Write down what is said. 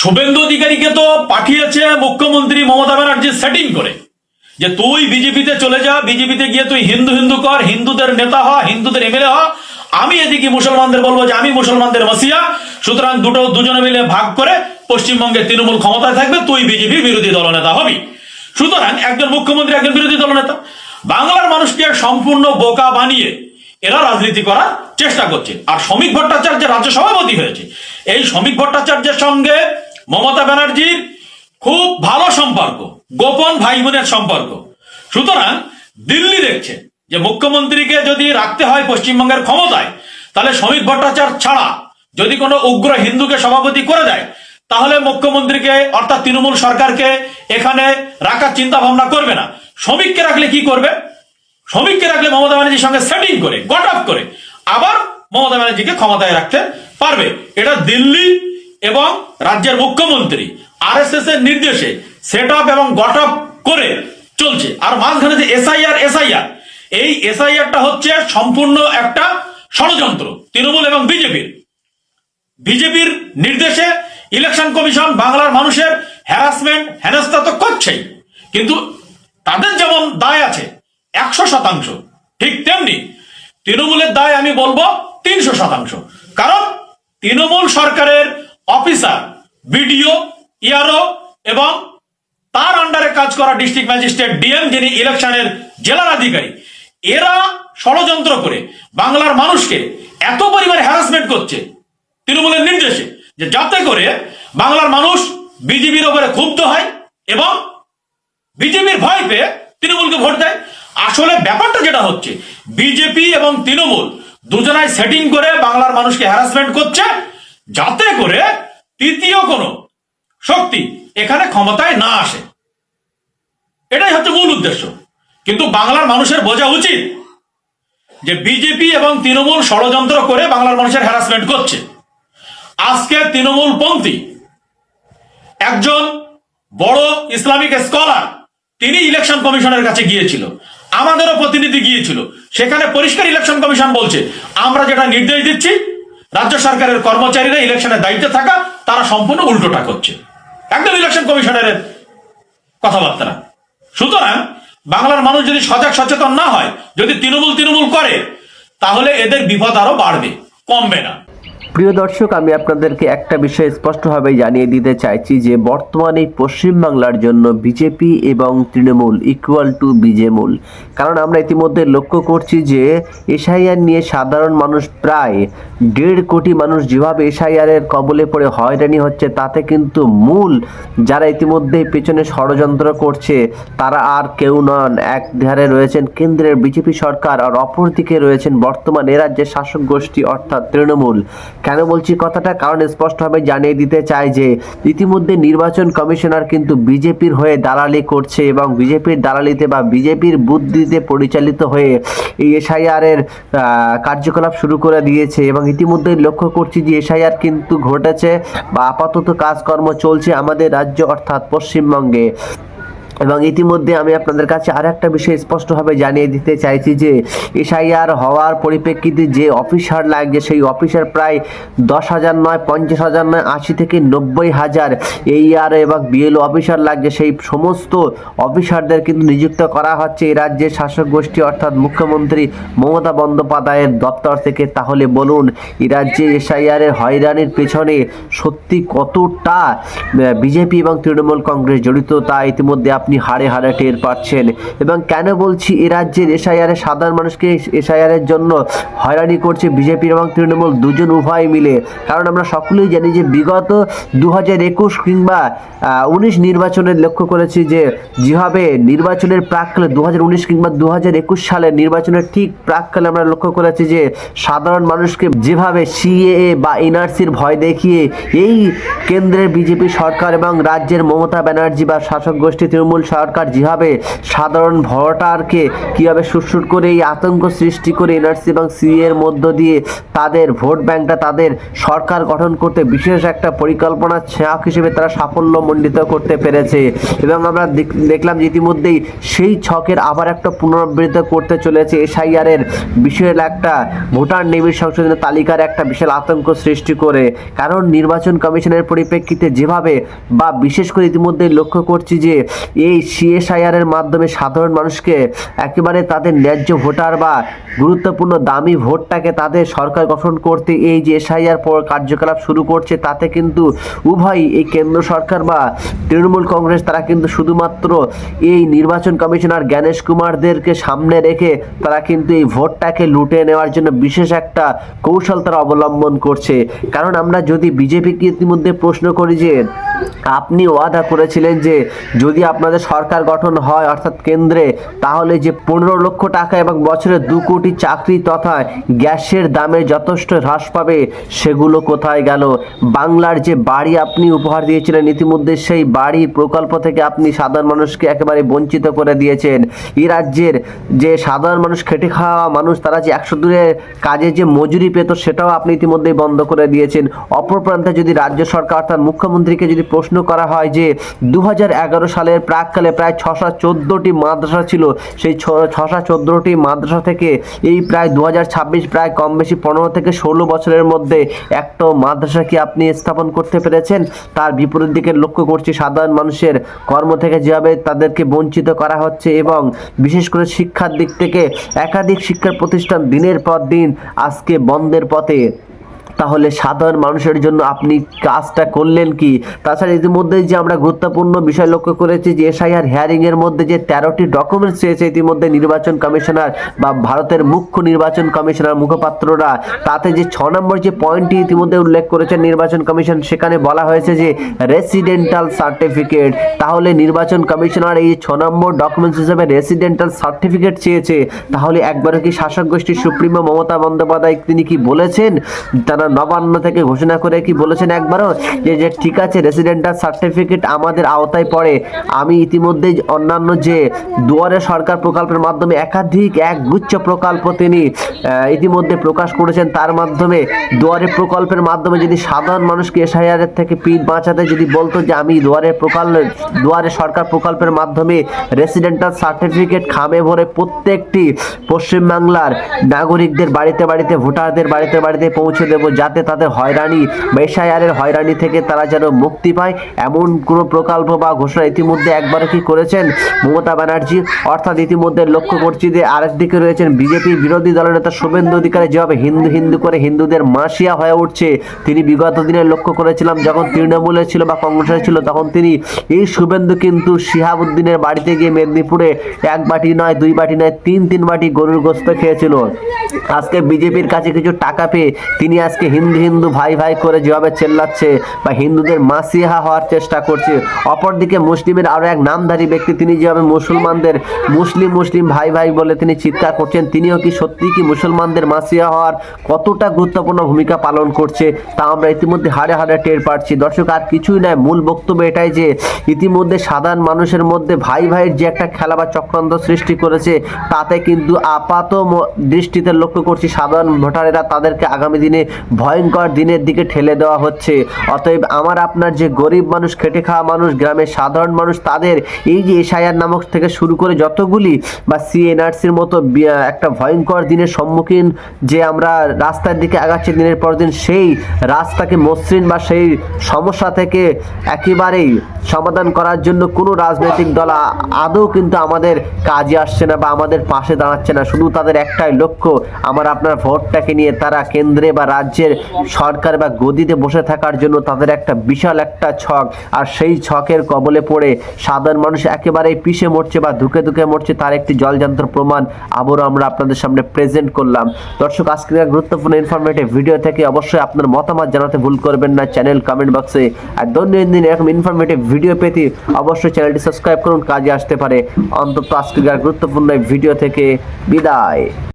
শুভেন্দু অধিকারীকে তো পাঠিয়েছে মুখ্যমন্ত্রী মমতা ব্যানার্জি সেটিং করে যে তুই বিজেপিতে চলে যা, বিজেপিতে গিয়ে তুই হিন্দু হিন্দু কর, হিন্দুদের নেতা হ, হিন্দুদের এমএলএ হ। আমি এদিকে মুসলমানদের বলব যে আমি মুসলমানদের মসিয়া সুতরাং দুটো দুজনে মিলে ভাগ করে পশ্চিমবঙ্গে তৃণমূল ক্ষমতায় থাকবে, তুই বিজেপির বিরোধী দলনেতা হবি। সুতরাং একজন মুখ্যমন্ত্রী, একজন বিরোধী দলনেতা। বাংলার মানুষকে সম্পূর্ণ বোকা বানিয়ে এরা রাজনীতি করার চেষ্টা করছে। আর শ্রমিক ভট্টাচার্য রাজ্য সভাপতি হয়েছে। এই শ্রমিক ভট্টাচার্যের সঙ্গে মমতা ব্যানার্জির খুব ভালো সম্পর্ক, গোপন ভাই বোনের সম্পর্ক। সুতরাং দিল্লি দেখছে যে মুখ্যমন্ত্রীকে যদি রাখতে হয় পশ্চিমবঙ্গের ক্ষমতায়, তাহলে শ্রমিক ভট্টাচার্য ছাড়া যদি কোনো উগ্র হিন্দুকে সভাপতি করে দেয়, তাহলে মুখ্যমন্ত্রীকে অর্থাৎ তৃণমূল সরকারকে এখানে রাখার চিন্তা ভাবনা করবে না। শ্রমিককে রাখলে কি করবে? শ্রমিককে রাখলে মমতা ব্যানার্জির সঙ্গে সেটিং করে, গট আপ করে, আবার মমতা ব্যানার্জিকে ক্ষমতায় রাখতে পারবে। এটা দিল্লি এবং রাজ্যের মুখ্যমন্ত্রী আরএসএস এর নির্দেশে সেট আপ এবং গট আপ করে চলছে। আর মাঝখানে যে এসআইআর এসআইআর, এই এসআইআরটা হচ্ছে সম্পূর্ণ একটা ষড়যন্ত্র, তৃণমূল এবং বিজেপির। বিজেপির নির্দেশে ইলেকশন কমিশন বাংলার মানুষের হ্যারাসমেন্ট হেনস্থা তো করছেই, কিন্তু তাদের যেমন দায় আছে একশো শতাংশ, ঠিক তেমনি তৃণমূলের দায় আমি বলব তিনশো শতাংশ। কারণ তৃণমূল সরকারের অফিসার, বিডিও ইআরও এবং তার আন্ডারে কাজ করা ডিস্ট্রিক্ট ম্যাজিস্ট্রেট ডিএম যিনি ইলেকশনের জেলার আধিকারিক। এরা ষড়যন্ত্র করে। বাংলার মানুষকে এত পরিমাণে হ্যারাসমেন্ট করছে তৃণমূলের নির্দেশে যে যাতে করে বাংলার মানুষ বিজেপির ওপরে ক্ষুব্ধ হয় এবং বিজেপির ভয় পেয়ে তৃণমূলকে ভোট দেয়। আসলে ব্যাপারটা যেটা হচ্ছে, বিজেপি এবং তৃণমূল দুজনায় সেটিং করে বাংলার মানুষকে হ্যারাসমেন্ট করছে যাতে করে তৃতীয় কোনো শক্তি এখানে ক্ষমতায় না আসে। এটাই হচ্ছে মূল উদ্দেশ্য। কিন্তু বাংলার মানুষের বোঝা উচিত যে বিজেপি এবং তৃণমূল ষড়যন্ত্র করে বাংলার মানুষের হ্যারাসমেন্ট করছে। আজকে তৃণমূল পন্থী একজন বড় ইসলামিক স্কলার তিনি ইলেকশন কমিশনের কাছে গিয়েছিল, আমাদেরও প্রতিনিধি গিয়েছিল, সেখানে পরিষ্কার ইলেকশন কমিশন বলছে, আমরা যেটা নির্দেশ দিচ্ছি রাজ্য সরকারের কর্মচারীরা ইলেকশনের দায়িত্বে থাকা, তারা সম্পূর্ণ উল্টোটা করছে। একদম ইলেকশন কমিশনের কথাবার্তা সুতরাং, বাংলার মানুষ যদি সজাগ সচেতন না হয়, যদি তৃণমূল তৃণমূল করে, তাহলে এদের বিপদ আরও বাড়বে, কমবে না। প্রিয় দর্শক, আমি আপনাদেরকে একটা বিষয় স্পষ্টভাবে জানিয়ে দিতে চাইছি যে, বর্তমানে পশ্চিমবাংলার জন্য বিজেপি এবং তৃণমূল ইকুয়াল টু বিজেমূল। কারণ আমরা ইতিমধ্যে লক্ষ্য করছি যে, এসআইআর নিয়ে সাধারণ মানুষ প্রায় দেড় কোটি মানুষ যেভাবে এসআইআরের কবলে পড়ে হয়রানি হচ্ছে, তাতে কিন্তু মূল যারা ইতিমধ্যে পেছনে ষড়যন্ত্র করছে, তারা আর কেউ নন। এক ধারে রয়েছেন কেন্দ্রের বিজেপি সরকার আর অপরদিকে রয়েছেন বর্তমান এ শাসক গোষ্ঠী, অর্থাৎ তৃণমূল। কেন বলছি কথাটা? কারণ স্পষ্টভাবে জানিয়ে দিতে চাই যে, ইতিমধ্যে নির্বাচন কমিশনার কিন্তু বিজেপির হয়ে দালালি করছে এবং বিজেপির দালালিতে বা বিজেপির বুদ্ধিতে পরিচালিত হয়ে এই এসআইআর এর কার্যকলাপ শুরু করে দিয়েছে এবং ইতিমধ্যে লক্ষ্য করছি যে এসআইআর কিন্তু ঘটেছে বা আপাতত কাজকর্ম চলছে আমাদের রাজ্য অর্থাৎ পশ্চিমবঙ্গে। এবং ইতিমধ্যে আমি আপনাদের কাছে আর একটা বিষয় স্পষ্টভাবে জানিয়ে দিতে চাইছি যে, এসআইআর হওয়ার পরিপ্রেক্ষিতে যে অফিসার লাগছে, সেই অফিসার প্রায় দশ হাজার নয়, পঞ্চাশ হাজার নয়, আশি থেকে নব্বই হাজার এইআর এবং বিএলও অফিসার লাগছে। সেই সমস্ত অফিসারদের কিন্তু নিযুক্ত করা হচ্ছে এই রাজ্যের শাসক গোষ্ঠী, অর্থাৎ মুখ্যমন্ত্রী মমতা বন্দ্যোপাধ্যায়ের দপ্তর থেকে। তাহলে বলুন, এই রাজ্যে এসআইআর এর হয়রানির পেছনে সত্যি কতটা বিজেপি এবং তৃণমূল কংগ্রেস জড়িত তা ইতিমধ্যে আপনি হাড়ে হাড়ে টের পাচ্ছেন। এবং কেন বলছি, এ রাজ্যের এসআইআর সাধারণ মানুষকে এসআইআর এর জন্য হয়রানি করছে বিজেপি এবং তৃণমূল দুজন উভয় মিলে। কারণ আমরা সকলেই জানি যে বিগত দু হাজার একুশ কিংবা উনিশ নির্বাচনের লক্ষ্য করেছি যে যেভাবে নির্বাচনের প্রাককালে দু হাজার উনিশ কিংবা দু হাজার একুশ সালে নির্বাচনের ঠিক প্রাককালে আমরা লক্ষ্য করেছি যে সাধারণ মানুষকে যেভাবে সিএএ বা এনআরসির ভয় দেখিয়ে এই কেন্দ্রের বিজেপি সরকার এবং রাজ্যের মমতা ব্যানার্জি বা শাসক গোষ্ঠী তৃণমূল তৃণমূল সরকার যেভাবে সাধারণ ভোটারকে কীভাবে সুরসুর করে এই আতঙ্ক সৃষ্টি করে এনআরসি এবং সি এর মধ্য দিয়ে তাদের ভোট ব্যাংকটা তাদের সরকার গঠন করতে বিশেষ একটা পরিকল্পনা ছাঁক হিসেবে তারা সাফল্য মণ্ডিত করতে পেরেছে। এবং আমরা দেখ- দেখলাম যে ইতিমধ্যেই সেই ছকের আবার একটা পুনরাবৃত্ত করতে চলেছে এসআইআর এর বিশেষ একটা ভোটার নিবিড় সংশোধনের তালিকার একটা বিশাল আতঙ্ক সৃষ্টি করে। কারণ নির্বাচন কমিশনের পরিপ্রেক্ষিতে যেভাবে বা বিশেষ করে ইতিমধ্যে লক্ষ্য করছি যে এই সিএসআইআর এর মাধ্যমে সাধারণ মানুষকে একেবারে তাদের ন্যায্য ভোটার বা গুরুত্বপূর্ণ দামি ভোটটাকে তাদের সরকার গঠন করতে এই যে এসআইআর কার্যকলাপ শুরু করছে, তাতে কিন্তু উভয় এই কেন্দ্র সরকার বা তৃণমূল কংগ্রেস, তারা কিন্তু শুধুমাত্র এই নির্বাচন কমিশনার জ্ঞানেশ কুমারদেরকে সামনে রেখে তারা কিন্তু এই ভোটটাকে লুটে নেওয়ার জন্য বিশেষ একটা কৌশল তারা অবলম্বন করছে। কারণ আমরা যদি বিজেপিকে ইতিমধ্যে প্রশ্ন করি যে, আপনি ওয়াদা করেছিলেন যে, যদি আপনাদের সরকার গঠন হয়, অর্থাৎ কেন্দ্রে, তাহলে যে পনেরো লক্ষ টাকা এবং বছরে দু কোটি চাকরি তথা গ্যাসের দামে যথেষ্ট হ্রাস পাবে, সেগুলো কোথায় গেল? বাংলার যে বাড়ি আপনি উপহার দিয়েছিলেন, ইতিমধ্যে সেই বাড়ি প্রকল্প থেকে আপনি সাধারণ মানুষকে একেবারে বঞ্চিত করে দিয়েছেন। এই রাজ্যের যে সাধারণ মানুষ, খেটে খাওয়া মানুষ, তারা যে একশো দূরে কাজে যে মজুরি পেত, সেটাও আপনি ইতিমধ্যেই বন্ধ করে দিয়েছেন। অপর প্রান্তে যদি রাজ্য সরকার, অর্থাৎ মুখ্যমন্ত্রীকে যদি প্রশ্ন করা হয় যে দু হাজার এগারো সালের প্রাককালে প্রায় ছশো চোদ্দোটি মাদ্রাসা ছিল। সেই ছশো চোদ্দোটি মাদ্রাসা থেকে এই প্রায় দু হাজার ছাব্বিশ প্রায় কম বেশি পনেরো থেকে ষোলো বছরের মধ্যে একটা মাদ্রাসা কি আপনি স্থাপন করতে পেরেছেন? তার বিপরীত দিকে লক্ষ্য করছি সাধারণ মানুষের কর্ম থেকে যেভাবে তাদেরকে বঞ্চিত করা হচ্ছে এবং বিশেষ করে শিক্ষার দিক থেকে একাধিক শিক্ষা প্রতিষ্ঠান দিনের পর দিন আজকে বন্ধের পথে। তাহলে সাধারণ মানুষের জন্য আপনি কাজটা করলেন কি? তাছাড়া ইতিমধ্যে যে আমরা গুরুত্বপূর্ণ বিষয় লক্ষ্য করেছি যে এসআইআর হিয়ারিং এর মধ্যে যে তেরোটি ডকুমেন্টস চেয়েছে ইতিমধ্যে নির্বাচন কমিশনার বা ভারতের মুখ্য নির্বাচন কমিশনার মুখপাত্ররা, তাতে যে ছ নম্বর যে পয়েন্টটি ইতিমধ্যে উল্লেখ করেছেন নির্বাচন কমিশন, সেখানে বলা হয়েছে যে রেসিডেন্টাল সার্টিফিকেট তাহলে নির্বাচন কমিশনার এই ছ নম্বর ডকুমেন্টস হিসেবে রেসিডেন্টাল সার্টিফিকেট চেয়েছে। তাহলে একবারও কি শাসক গোষ্ঠীর সুপ্রিমো মমতা বন্দ্যোপাধ্যায় তিনি কি বলেছেন? তারা নবান্ন থেকে ঘোষণা করে কি বলেছেন একবারও? যে যে, ঠিক আছে রেসিডেন্টাল সার্টিফিকেট আমাদের আওতায় পড়ে। আমি ইতিমধ্যেই অন্যান্য যে দুয়ারে সরকার প্রকল্পের মাধ্যমে একাধিক এক গুচ্ছ প্রকল্প তিনি ইতিমধ্যে প্রকাশ করেছেন। তার মাধ্যমে দুয়ারে প্রকল্পের মাধ্যমে যদি সাধারণ মানুষকে এসআইআর থেকে পিঠ বাঁচাতে যদি বলতো যে, আমি দুয়ারে প্রকল্প, দুয়ারে সরকার প্রকল্পের মাধ্যমে রেসিডেন্টাল সার্টিফিকেট খামে ভরে প্রত্যেকটি পশ্চিমবাংলার নাগরিকদের বাড়িতে বাড়িতে, ভোটারদের বাড়িতে বাড়িতে পৌঁছে দেব যাতে তাদের হয়রানি এসআইআরের হয়রানি থেকে তারা যেন মুক্তি পায়, এমন কোনো প্রকল্প বা ঘোষণা ইতিমধ্যে একবারে কি করেছেন মমতা ব্যানার্জি? অর্থাৎ ইতিমধ্যে লক্ষ্য করছি যে আরেকদিকে রয়েছেন বিজেপি বিরোধী দলের নেতা শুভেন্দু অধিকারী। যেভাবে হিন্দু হিন্দু করে হিন্দুদের মাসিয়া হয়ে উঠছে, তিনি বিগত দিনে লক্ষ্য করেছিলাম, যখন তৃণমূলে ছিল বা কংগ্রেসে ছিল, তখন তিনি এই শুভেন্দু কিন্তু শিহাবুদ্দিনের বাড়িতে গিয়ে মেদিনীপুরে এক বাটি নয়, দুই বাটি নয়, তিন তিন বাটি গরুর গোস্ত খেয়েছিল। আজকে বিজেপির কাছে কিছু টাকা পেয়ে তিনি আজকে হিন্দু হিন্দু ভাই ভাই করে যেভাবে চেল্লাচ্ছে বা হিন্দুদের মাসিহা হওয়ার চেষ্টা করছে, অপরদিকে মুসলিমের আরও এক নামধারী ব্যক্তি তিনি যেভাবে মুসলমানদের মুসলিম মুসলিম ভাই ভাই বলে তিনি চিৎকার করছেন, তিনিও কি সত্যি কি মুসলমানদের মাসিয়া হওয়ার কতটা গুরুত্বপূর্ণ ভূমিকা পালন করছে তা আমরা ইতিমধ্যে হাড়ে হাড়ে টের পাচ্ছি। দর্শক, আর কিছুই নয়, মূল বক্তব্য এটাই যে ইতিমধ্যে সাধারণ মানুষের মধ্যে ভাই ভাইয়ের যে একটা খেলা বা চক্রান্ত সৃষ্টি করেছে, তাতে কিন্তু আপাত দৃষ্টিতে লক্ষ্য করছি সাধারণ ভোটারেরা তাদেরকে আগামী দিনে ভয়ঙ্কর দিনের দিকে ঠেলে দেওয়া হচ্ছে। অতএব আমার আপনার যে গরিব মানুষ, খেটে খাওয়া মানুষ, গ্রামের সাধারণ মানুষ, তাদের এই যে এসআইআর নামক থেকে শুরু করে যতগুলি বা সিএনআরসির মতো একটা ভয়ঙ্কর দিনের সম্মুখীন যে আমরা রাস্তার দিকে আগাচ্ছি দিনের পর দিন, সেই রাস্তাকে মসৃণ বা সেই সমস্যা থেকে একেবারেই সমাধান করার জন্য কোনো রাজনৈতিক দল আদৌ কিন্তু আমাদের কাজে আসছে না বা আমাদের পাশে দাঁড়াচ্ছে না। শুধু তাদের একটাই লক্ষ্য, আমার আপনার ভোটটাকে নিয়ে তারা কেন্দ্রে বা রাজ্যের সরকার বা গদিতে বসে থাকার জন্য তাদের একটা বিশাল একটা ছক। আর সেই ছকের কবলে পড়ে সাধারণ মানুষ একেবারেই পিষে মরছে বা ধুকে ধুকে মরছে তার একটি জলযন্ত্র প্রমাণ আবারও আমরা আপনাদের সামনে প্রেজেন্ট করলাম। দর্শক, আজকের এক গুরুত্বপূর্ণ ইনফরমেটিভ ভিডিও থেকে অবশ্যই আপনার মতামত জানাতে ভুল করবেন না। চ্যানেল কমেন্ট বক্সে আর দৈনন্দিন এরকম ইনফরমেটিভ ভিডিও পেতে অবশ্যই চ্যানেলটি সাবস্ক্রাইব করুন, কাজে আসতে পারে। অন্তত আজকের গুরুত্বপূর্ণ ভিডিও থেকে বিদায়।